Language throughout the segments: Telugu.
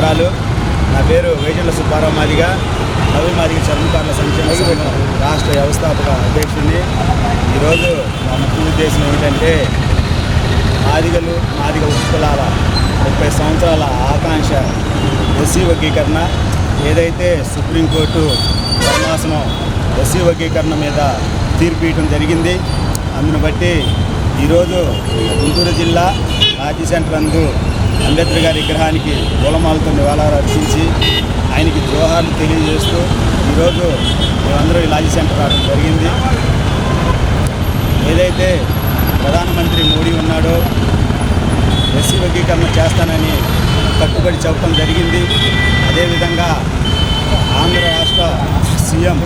నమస్కారాలు. నా పేరు వేజెండ్ల సుబ్బారావు మాదిగ. రవి మాదిగ చర్మకారుల సంక్షేమ సంఘం రాష్ట్ర వ్యవస్థాపక అధ్యక్షుడిని. ఈరోజు మా ముఖ్య ఉద్దేశం ఏమిటంటే మాదిగలు మాదిగ ఉత్పలాల ముప్పై సంవత్సరాల ఆకాంక్ష ఎస్సీ వర్గీకరణ ఏదైతే సుప్రీంకోర్టు ధర్మాసనం ఎస్సీ వర్గీకరణ మీద తీర్పు ఇవ్వడం జరిగింది. అందును బట్టి ఈరోజు గుంటూరు జిల్లా రాజీ సెంటర్ అందు అంబేద్కర్ గారి విగ్రహానికి పూలమాలతో నివాళులు అర్పించి ఆయనకి జోహార్లు తెలియజేస్తూ ఈరోజు మేమందరూ ఈ లాజీ సెంటర్ రావడం జరిగింది. ఏదైతే ప్రధానమంత్రి మోడీ ఉన్నాడో ఎస్సీ వర్గీకరణ చేస్తానని కట్టుబడి చెప్పడం జరిగింది. అదేవిధంగా ఆంధ్ర రాష్ట్ర సీఎం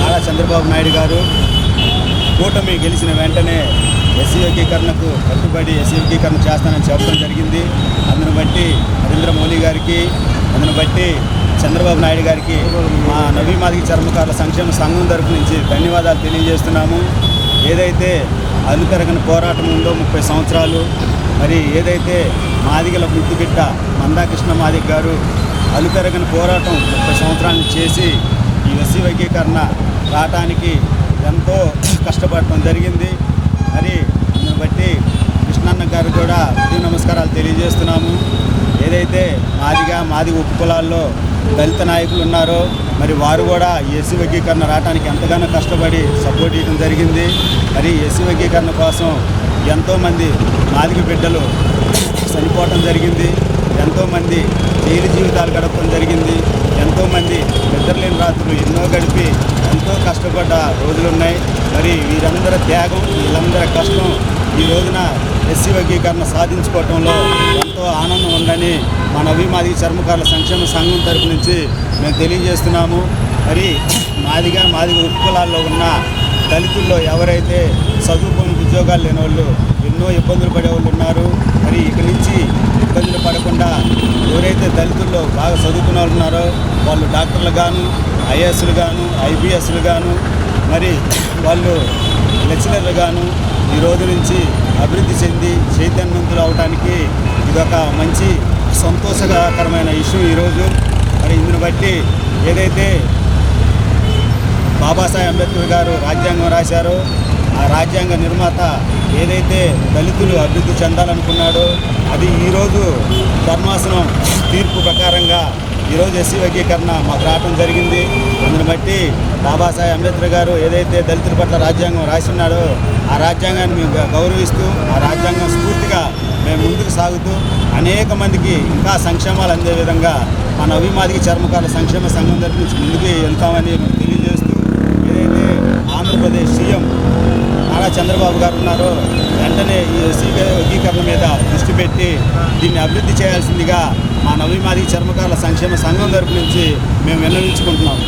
నారా చంద్రబాబు నాయుడు గారు కూటమి గెలిచిన వెంటనే ఎస్సీ వర్గీకరణకు కట్టుబడి ఎస్సీ వర్గీకరణ చేస్తానని చెప్పడం జరిగింది. అందును బట్టి నరేంద్ర మోదీ గారికి అందును బట్టి చంద్రబాబు నాయుడు గారికి మా నవీ మాదిగ చర్మకారుల సంక్షేమ సంఘం తరపు నుంచి ధన్యవాదాలు తెలియజేస్తున్నాము. ఏదైతే అలుపెరగని పోరాటం ఉందో ముప్పై సంవత్సరాలు మరి ఏదైతే మాదిగల ముద్దుబిడ్డ మందాకృష్ణ మాదిగ్ గారు అలుపెరగని పోరాటం ముప్పై సంవత్సరాలు చేసి ఈ ఎస్సీ వర్గీకరణ రావటానికి ఎంతో కష్టపడటం జరిగింది. మరి దీన్ని బట్టి కృష్ణన్న గారు కూడా ఉదయ నమస్కారాలు తెలియజేస్తున్నాము. ఏదైతే మాదిగా మాది ఉపకులాల్లో దళిత నాయకులు ఉన్నారో మరి వారు కూడా ఎస్సీ వర్గీకరణ రావడానికి ఎంతగానో కష్టపడి సపోర్ట్ ఇవ్వడం జరిగింది. మరి ఎస్సీ వర్గీకరణ కోసం ఎంతోమంది మాదిగ బిడ్డలు చనిపోవటం జరిగింది. ఎంతోమంది జైలు జీవితాలు గడపడం జరిగింది. ఎంతోమంది నిద్రలేని రాత్రులు ఎన్నో గడిపి ఎంతో కష్టపడ్డ రోజులున్నాయి మరి వీరందరి త్యాగం వీళ్ళందరి కష్టం ఈ రోజున ఎస్సీ వర్గీకరణ సాధించుకోవటంలో ఎంతో ఆనందం ఉందని మా నవీమాదిగ చర్మకారుల సంక్షేమ సంఘం తరపు నుంచి మేము తెలియజేస్తున్నాము. మరి మాదిగా మాదిగ ఉపకులాల్లో ఉన్న దళితుల్లో ఎవరైతే చదువుకొని ఉద్యోగాలు లేని వాళ్ళు ఎన్నో ఇబ్బందులు పడే వాళ్ళు ఉన్నారు. మరి ఇక్కడి నుంచి పడకుండా ఎవరైతే దళితుల్లో బాగా చదువుకున్న వాళ్ళు ఉన్నారో వాళ్ళు డాక్టర్లు గాను ఐఏఎస్లు గాను ఐపీఎస్లు గాను మరి వాళ్ళు లెక్చరర్లు గాను ఈ రోజు నుంచి అభివృద్ధి చెంది చైతన్యవంతులు అవడానికి ఇదొక మంచి సంతోషకరమైన ఇష్యూ ఈరోజు. మరి ఇందుని బట్టి ఏదైతే బాబాసాహెబ్ అంబేద్కర్ గారు రాజ్యాంగం రాశారో ఆ రాజ్యాంగ నిర్మాత ఏదైతే దళితులు అభివృద్ధి చెందాలనుకున్నాడో అది ఈరోజు ధర్మాసనం తీర్పు ప్రకారంగా ఈరోజు ఎస్సీ వర్గీకరణ మాకు రావడం జరిగింది. అందుని బట్టి బాబాసాహెబ్ అంబేద్కర్ గారు ఏదైతే దళితుల పట్ల రాజ్యాంగం రాసి ఉన్నాడో ఆ రాజ్యాంగాన్ని మేము గౌరవిస్తూ ఆ రాజ్యాంగం స్ఫూర్తిగా మేము ముందుకు సాగుతూ అనేక మందికి ఇంకా సంక్షేమాలు అందే విధంగా మన అభిమాదికి చర్మకారుల సంక్షేమ సంఘం తరపు నుంచి ముందుకు వెళ్తామని మేము తెలియజేస్తూ ఏదైతే ఆంధ్రప్రదేశ్ సీఎం నారా చంద్రబాబు గారు ఉన్నారో వెంటనే ఈ ఎస్సీ వర్గీకరణ మీద దృష్టి పెట్టి దీన్ని అభివృద్ధి చేయాల్సిందిగా మా నవీమాది చర్మకారుల సంక్షేమ సంఘం తరపు నుంచి మేము విన్నవించుకుంటున్నాం.